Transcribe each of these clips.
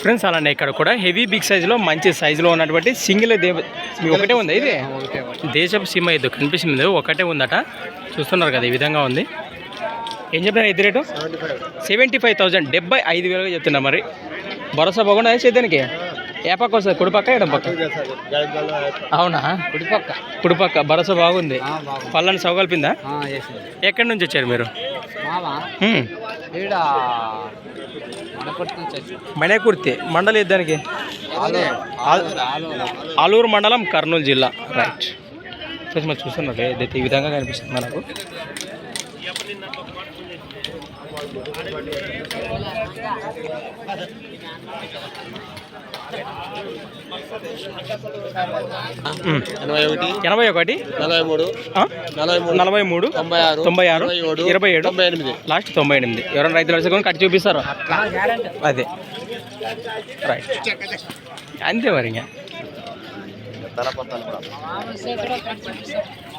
Friends అలానే ఇక్కడ కూడా హెవీ బిగ్ సైజులో మంచి సైజులో ఉన్నటువంటి సింగిల్ దేవ ఒకటే ఉంది ఇది? దేశపు సీమ ఎద్దు కనిపిస్తుంది ఒకటే ఉందట. చూస్తున్నారు కదా ఈ విధంగా ఉంది. ఏం చెప్పినారు ఎద్దు రేటు? సెవెంటీ ఫైవ్ థౌసండ్ డెబ్బై ఐదు వేలుగా చెప్తున్నా మరి. భరోసా బాగుండా సేద్యానికి ఏ పక్క వస్తుంది? కుడి పక్క ఎడం పక్క? అవునా? కుడిపక్క కుడి పక్క. భరోసా బాగుంది. పళ్ళని సౌగల్పిందా చేసింది. ఎక్కడి నుంచి వచ్చారు మీరు? మణేకుర్తి మండలి యుద్ధానికి ఆలూరు మండలం కర్నూలు జిల్లా. రైట్. ఫ్రెండ్స్ మరి చూస్తున్నారు ఏదైతే ఈ విధంగా కనిపిస్తుంది మనకు. ఎనభై ఒకటి ఎనభై ఒకటి నలభై మూడు ఆ? నలభై మూడు నలభై మూడు తొంభై ఆరు తొంభై ఆరు ఇరవై ఏడు తొంభై ఎనిమిది. లాస్ట్ తొంభై ఎనిమిది. ఎవరైనా రైతులు వచ్చి కట్టి చూపిస్తారు? అదే. రైట్ అంతే మరి ఇంకా.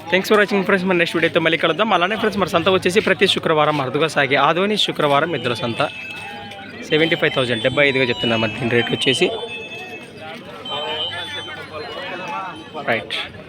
థ్యాంక్స్ ఫర్ వాచింగ్ ఫ్రెండ్స్ మన నెక్స్ట్ వీడియోతో మళ్ళీ కలుద్దాం. అలానే ఫ్రెండ్స్ మన సంత వచ్చేసి ప్రతి శుక్రవారం అరుదుగా సాగి ఆదోని శుక్రవారం ఇద్దరు సంత. సెవెంటీ ఫైవ్ థౌసండ్ డెబ్బై ఐదుగా చెప్తున్నాం మరి దీని రేట్ వచ్చేసి. Right.